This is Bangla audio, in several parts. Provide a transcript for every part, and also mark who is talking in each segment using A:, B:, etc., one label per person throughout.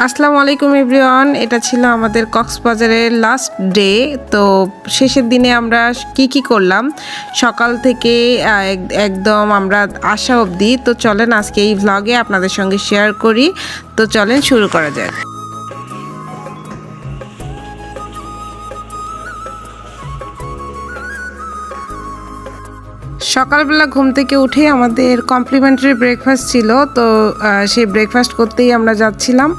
A: আসসালামু আলাইকুম এভরিওয়ান, এটা ছিল আমাদের কক্সবাজারের লাস্ট ডে তো শেষের দিনে আমরা কি কি করলাম? সকাল থেকে একদম আমরা আসা অবধি। তো চলেন আজকে এই ভ্লগে আপনাদের সঙ্গে শেয়ার করি। তো চলেন শুরু করা যাক। সকালবেলা ঘুম থেকে উঠে আমাদের কমপ্লিমেন্টারি ব্রেকফাস্ট ছিল। তো সেই ব্রেকফাস্ট করতেই আমরা যাচ্ছিলাম।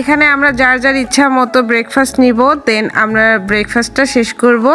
A: এখানে আমরা যার যার ইচ্ছা মতো ব্রেকফাস্ট নিব দেন আমরা ব্রেকফাস্টটা শেষ করব।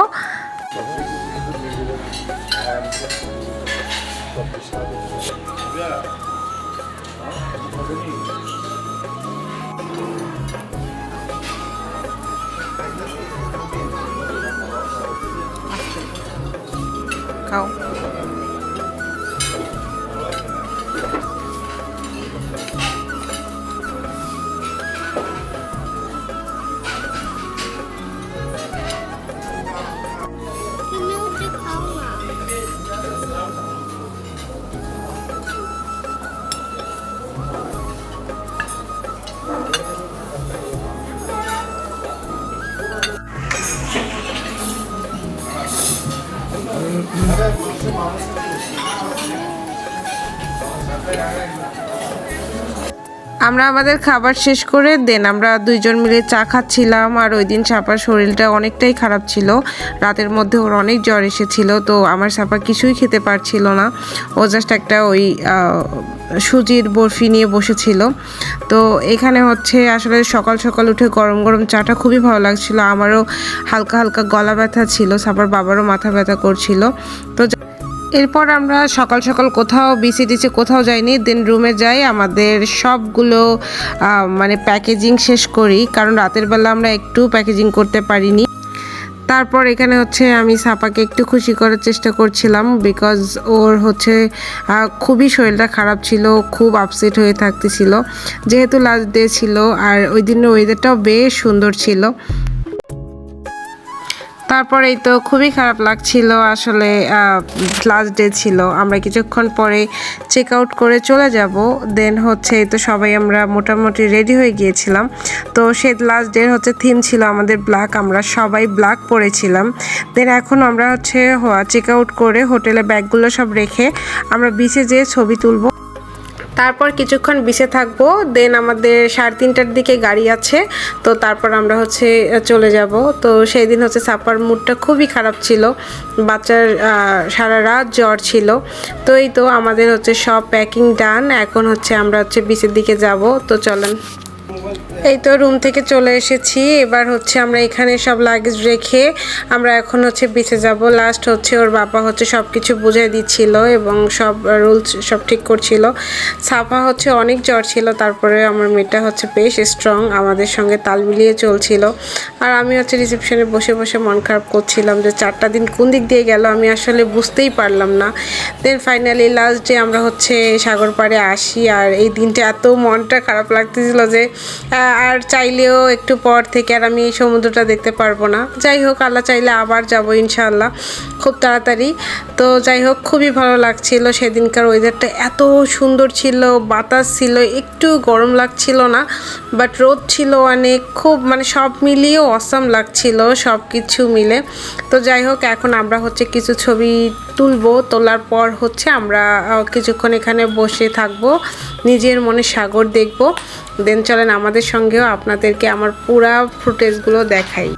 A: আমরা আমাদের খাবার শেষ করে দেন আমরা দুইজন মিলে চা খাচ্ছিলাম। আর ওই দিন সাপার শরীরটা অনেকটাই খারাপ ছিল। রাতের মধ্যে ওর অনেক জ্বর এসেছিল, তো আমার সাপা কিছুই খেতে পারছিল না। ও জাস্ট একটা ওই সুজির বরফি নিয়ে বসেছিল। তো এখানে হচ্ছে আসলে সকাল সকাল উঠে গরম গরম চাটা খুবই ভালো লাগছিল। আমারও হালকা হালকা গলা ব্যথা ছিল, সাপার বাবারও মাথা ব্যথা করছিল। তো এরপর আমরা সকাল সকাল কোথাও বিসি টিসি কোথাও যাইনি দেন রুমে যাই, আমাদের সবগুলো মানে প্যাকেজিং শেষ করি, কারণ রাতের বেলা আমরা একটু প্যাকেজিং করতে পারিনি। তারপর এখানে হচ্ছে আমি সাপাকে একটু খুশি করার চেষ্টা করছিলাম বিকজ ওর হচ্ছে খুবই শরীরটা খারাপ ছিল, খুব আপসেট হয়ে থাকতেছিল। যেহেতু লাস্ট ডে ছিল, আর ওই দিনের ওয়েদারটাও বেশ সুন্দর ছিল। তারপর এই তো খুবই খারাপ লাগছিল। আসলে লাস্ট ডে ছিল। আমরা কিছুক্ষণ পরে চেক আউট করে চলে যাব। দেন হচ্ছে তো সবাই আমরা মোটামুটি রেডি হয়ে গিয়েছিলাম। তো সে লাস্ট ডে হচ্ছে থিম ছিল আমাদের ব্ল্যাক আমরা সবাই ব্ল্যাক পরেছিলাম। দেন এখন আমরা হচ্ছে চেক আউট করে হোটেলে ব্যাগগুলো সব রেখে আমরা বিচে যেয়ে ছবি তুলবো। তারপর কিছুক্ষণ বিচে থাকব দেন আমাদের সাড়ে তিনটার দিকে গাড়ি আছে, তো তারপর আমরা হচ্ছে চলে যাব। তো সেই দিন হচ্ছে সাপার মুডটা খুবই খারাপ ছিল, বাচ্চার সারা রাত জ্বর ছিল। তো এই তো আমাদের হচ্ছে সব প্যাকিং ডান এখন হচ্ছে আমরা হচ্ছে বিচের দিকে যাব, তো চলেন। এই তো রুম থেকে চলে এসেছি। এবার হচ্ছে আমরা এখানে সব লাগেজ রেখে আমরা এখন হচ্ছে বিচে যাব। লাস্ট হচ্ছে ওর বাবা হচ্ছে সব কিছু বুঝাই দিচ্ছিল এবং সব রুলস সব ঠিক করছিল। সাফা হচ্ছে অনেক জ্বর ছিল, তারপরে আমার মেয়েটা হচ্ছে বেশ স্ট্রং আমাদের সঙ্গে তাল মিলিয়ে চলছিল। আর আমি হচ্ছে রিসেপশনে বসে বসে মন খারাপ করছিলাম যে চারটা দিন কোন দিক দিয়ে গেল আমি আসলে বুঝতেই পারলাম না। দেন ফাইনালি লাস্ট ডে আমরা হচ্ছে সাগর পাড়ে আসি, আর এই দিনটা এত মনটা খারাপ লাগতেছিল যে আর চাইলেও একটু পর থেকে আর আমি এই সমুদ্রটা দেখতে পারব না। যাই হোক, আল্লাহ চাইলে আবার যাব ইনশাল্লাহ খুব তাড়াতাড়ি। তো যাই হোক, খুবই ভালো লাগছিল সেদিনকার ওয়েদারটা এত সুন্দর ছিল, বাতাস ছিল, একটু গরম লাগছিল না বাট রোদ ছিল অনেক, খুব মানে সব মিলিয়ে অসম লাগছিল সব কিছু মিলে। তো যাই হোক, এখন আমরা হচ্ছে কিছু ছবি তুলবো, তোলার পর হচ্ছে আমরা কিছুক্ষণ এখানে বসে থাকব, নিজের মনে সাগর দেখব দেন চলেন আমাদের সঙ্গেও আপনাদেরকে আমার পুরা ফুটেজগুলো দেখাই।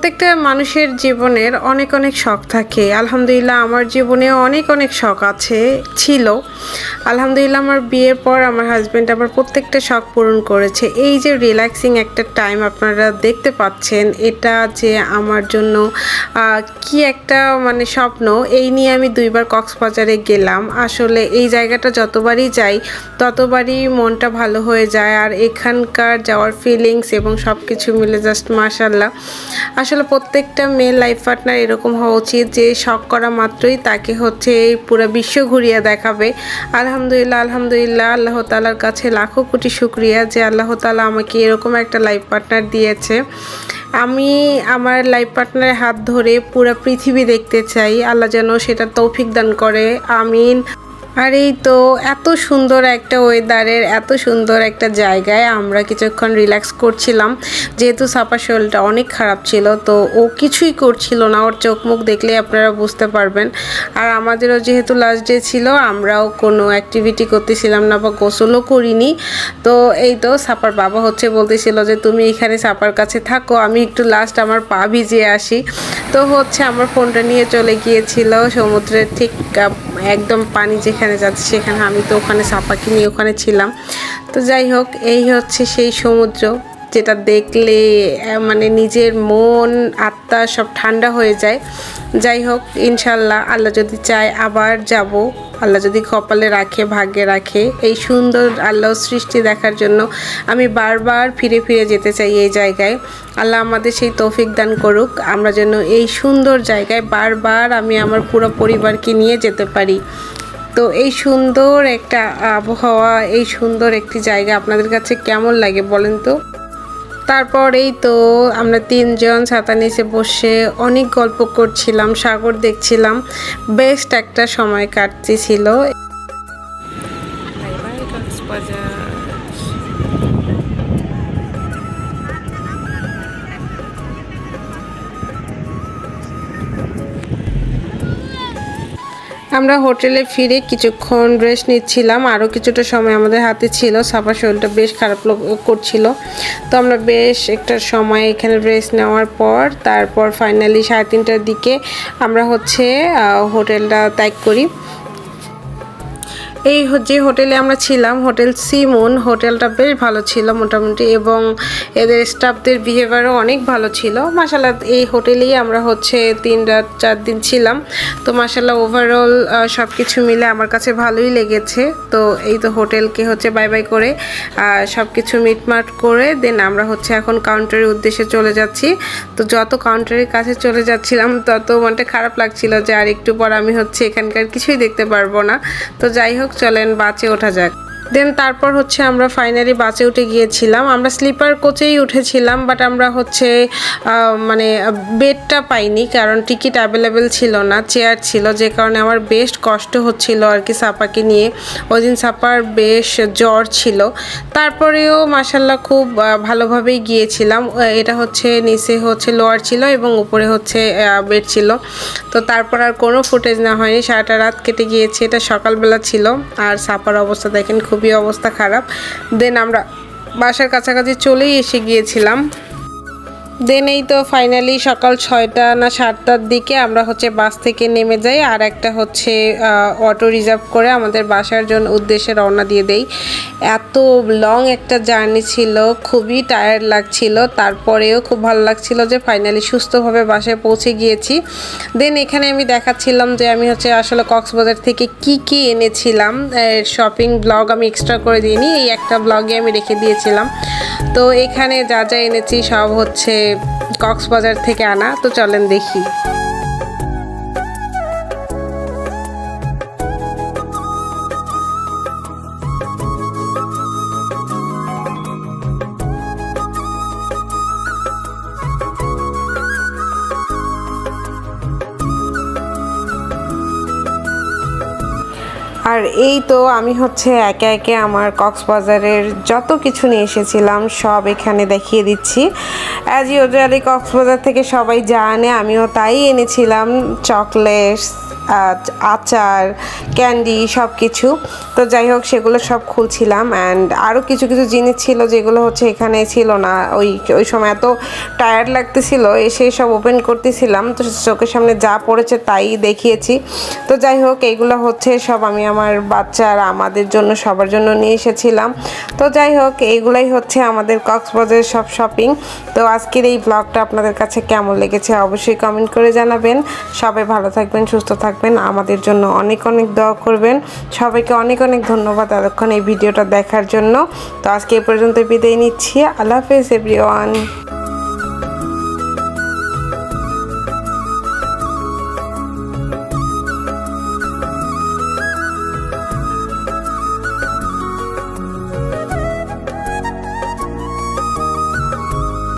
A: প্রত্যেকটা মানুষের জীবনের অনেক অনেক শখ থাকে। আলহামদুলিল্লাহ আমার জীবনেও অনেক অনেক শখ আছে, ছিল। আলহামদুলিল্লাহ আমার বিয়ের পর আমার হাজব্যান্ড আমার প্রত্যেকটা শখ পূরণ করেছে। এই যে রিল্যাক্সিং একটা টাইম আপনারা দেখতে পাচ্ছেন, এটা যে আমার জন্য কি একটা মানে স্বপ্ন, এই নিয়ে আমি দুইবার কক্সবাজারে গেলাম। আসলে এই জায়গাটা যতবারই যাই, ততবারই মনটা ভালো হয়ে যায়। আর এখানকার যাওয়ার ফিলিংস এবং সব কিছু মিলে জাস্ট মাশাল্লাহ আসলে প্রত্যেকটা মেয়ে লাইফ পার্টনার এরকম হওয়া উচিত যে শখ করা মাত্রই তাকে হচ্ছে এই পুরো বিশ্ব ঘুরিয়ে দেখাবে। আলহামদুলিল্লাহ আলহামদুলিল্লাহ, আল্লাহ তালার কাছে লাখো কোটি শুক্রিয়া যে আল্লাহ তালা আমাকে এরকম একটা লাইফ পার্টনার দিয়েছে। আমি আমার লাইফ পার্টনারের হাত ধরে পুরো পৃথিবী দেখতে চাই। আল্লাহ যেন সেটা তৌফিক দান করে। আমিন। আর এই তো এত সুন্দর একটা ওয়েদারের এত সুন্দর একটা জায়গায় আমরা কিছুক্ষণ রিল্যাক্স করছিলাম। যেহেতু সাপা শরীরটা অনেক খারাপ ছিল, তো ও কিছুই করছিল না। ওর চোখ মুখ দেখলে আপনারা বুঝতে পারবেন। আর আমাদেরও যেহেতু লাস্ট ডে ছিল, আমরাও কোনো অ্যাক্টিভিটি করতেছিলাম না বা গোসলও করিনি। তো এই তো সাপার বাবা হচ্ছে বলতেছিল যে, তুমি এখানে সাপার কাছে থাকো, আমি একটু লাস্ট আমার পা ভিজিয়ে আসি। তো হচ্ছে আমার ফোনটা নিয়ে চলে গিয়েছিল সমুদ্রের ঠিক একদম পানি যেখানে যাচ্ছে সেখানে আমি তো ওখানে সাপাকে নিয়ে ওখানে ছিলাম। তো যাই হোক, এই হচ্ছে সেই সমুদ্র যেটা দেখলে মানে নিজের মন, আত্মা সব ঠান্ডা হয়ে যায়। যাই হোক, ইনশাল্লাহ আল্লাহ যদি চায় আবার যাব। আল্লাহ যদি কপালে রাখে, ভাগ্যে রাখে। এই সুন্দর আল্লাহ সৃষ্টি দেখার জন্য আমি বারবার ফিরে ফিরে যেতে চাই এই জায়গায়। আল্লাহ আমাদের সেই তৌফিক দান করুক। আমরা যেন এই সুন্দর জায়গায় বারবার আমি আমার পুরো পরিবারকে নিয়ে যেতে পারি। তো এই সুন্দর একটা আবহাওয়া, এই সুন্দর একটি জায়গা আপনাদের কাছে কেমন লাগে বলেন তো? তারপর এই তো আমরা তিনজন ছাতা নিচে বসে অনেক গল্প করছিলাম, সাগর দেখছিলাম। বেস্ট একটা সময় কাটতেছিল। আমরা হোটেলে ফিরে কিছুক্ষণ রেস্ট নিচ্ছিলাম। আরও কিছুটা সময় আমাদের হাতে ছিল। সাফা শরীরটা বেশ খারাপ করছিল। তো আমরা বেশ একটা সময় এখানে রেস্ট নেওয়ার পর, তারপর ফাইনালি সাড়ে তিনটার দিকে আমরা হচ্ছে হোটেলটা ত্যাগ করি। এই যে হোটেলে আমরা ছিলাম, হোটেল সিমুন, হোটেলটা বেশ ভালো ছিল মোটামুটি এবং এদের স্টাফদের বিহেভিয়ারও অনেক ভালো ছিল। মাসাল্লাহ এই হোটেলেই আমরা হচ্ছে তিন রাত, চার দিন ছিলাম। তো মাসাল্লাহ ওভারঅল সব কিছু মিলে আমার কাছে ভালোই লেগেছে। তো এই তো হোটেলকে হচ্ছে বাই বাই করে সব কিছু মিটমাট করে দেন আমরা হচ্ছে এখন কাউন্টারের উদ্দেশ্যে চলে যাচ্ছি। তো যত কাউন্টারের কাছে চলে যাচ্ছিলাম, তত মনটা খারাপ লাগছিল যে আর একটু পর আমি হচ্ছে এখানকার কিছুই দেখতে পারব না। তো যাই হোক চলেন বাঁচে ওঠা যাক। দেন তারপর হচ্ছে আমরা ফাইনালি বাসে উঠে গিয়েছিলাম। আমরা স্লিপার কোচেই উঠেছিলাম বাট আমরা হচ্ছে মানে বেডটা পাইনি কারণ টিকিট অ্যাভেলেবেল ছিল না চেয়ার ছিল, যে কারণে আমার বেশ কষ্ট হচ্ছিল আর কি সাপাকে নিয়ে। ওই দিন সাপার বেশ জ্বর ছিল। তারপরেও মাসাল্লাহ খুব ভালোভাবেই গিয়েছিলাম। এটা হচ্ছে নিচে হচ্ছে লোয়ার ছিল এবং উপরে হচ্ছে বেড ছিল। তো তারপর আর কোনো ফুটেজ না হয়নি, সারাটা রাত কেটে গিয়েছে, এটা সকালবেলা ছিল। আর সাপার অবস্থা দেখেন খুবই অবস্থা খারাপ। দেন আমরা বাসার কাছাকাছি চলেই এসে গিয়েছিলাম। দেন এই তো ফাইনালি সকাল ছয়টা না সাতটার দিকে আমরা হচ্ছে বাস থেকে নেমে যাই। আর একটা হচ্ছে অটো রিজার্ভ করে আমাদের বাসার জন্য উদ্দেশ্যে রওনা দিয়ে দেই। এত লং একটা জার্নি ছিল, খুবই টায়ার্ড লাগছিল। তারপরেও খুব ভালো লাগছিল যে ফাইনালি সুস্থভাবে বাসায় পৌঁছে গিয়েছি। দেন এখানে আমি দেখাচ্ছিলাম যে আমি হচ্ছে আসলে কক্সবাজার থেকে কি কি এনেছিলাম। শপিং ব্লগ আমি এক্সট্রা করে দিইনি, এই একটা ব্লগে আমি রেখে দিয়েছিলাম। তো এখানে যা যা এনেছি সব হচ্ছে কক্সবাজার থেকে আনা তো চলেন দেখি। আর এই তো আমি হচ্ছে একে একে আমার কক্সবাজারের যত কিছু নিয়ে এসেছিলাম, সব এখানে দেখিয়ে দিচ্ছি। অ্যাজ ইউজুয়ালি কক্সবাজার থেকে সবাই যা আমিও তাই এনেছিলাম, চকলেটস আচার, ক্যান্ডি সব কিছু তো যাই হোক, সেগুলো সব খুলছিলাম অ্যান্ড আরও কিছু কিছু জিনিস ছিল যেগুলো হচ্ছে এখানে ছিল না। ওই ওই সময় এত টায়ার্ড লাগতেছিল, এসে সব ওপেন করতেছিলাম। তো চোখের সামনে যা পড়েছে তাই দেখিয়েছি। তো যাই হোক এইগুলো হচ্ছে সব আমি আমার বাচ্চার আমাদের জন্য, সবার জন্য নিয়ে এসেছিলাম। তো যাই হোক, এইগুলাই হচ্ছে আমাদের কক্সবাজারের সব শপিং তো আজকের এই ব্লগটা আপনাদের কাছে কেমন লেগেছে অবশ্যই কমেন্ট করে জানাবেন। সবাই ভালো থাকবেন, সুস্থ থাকবেন। আমাদের জন্য অনেক অনেক দোয়া করবেন। সবাইকে অনেক অনেক ধন্যবাদ এতক্ষণ এই ভিডিওটা দেখার জন্য। তো আজকে এ পর্যন্ত বিদায় নিচ্ছি। আল্লাহ হাফেজ এভরিওয়ান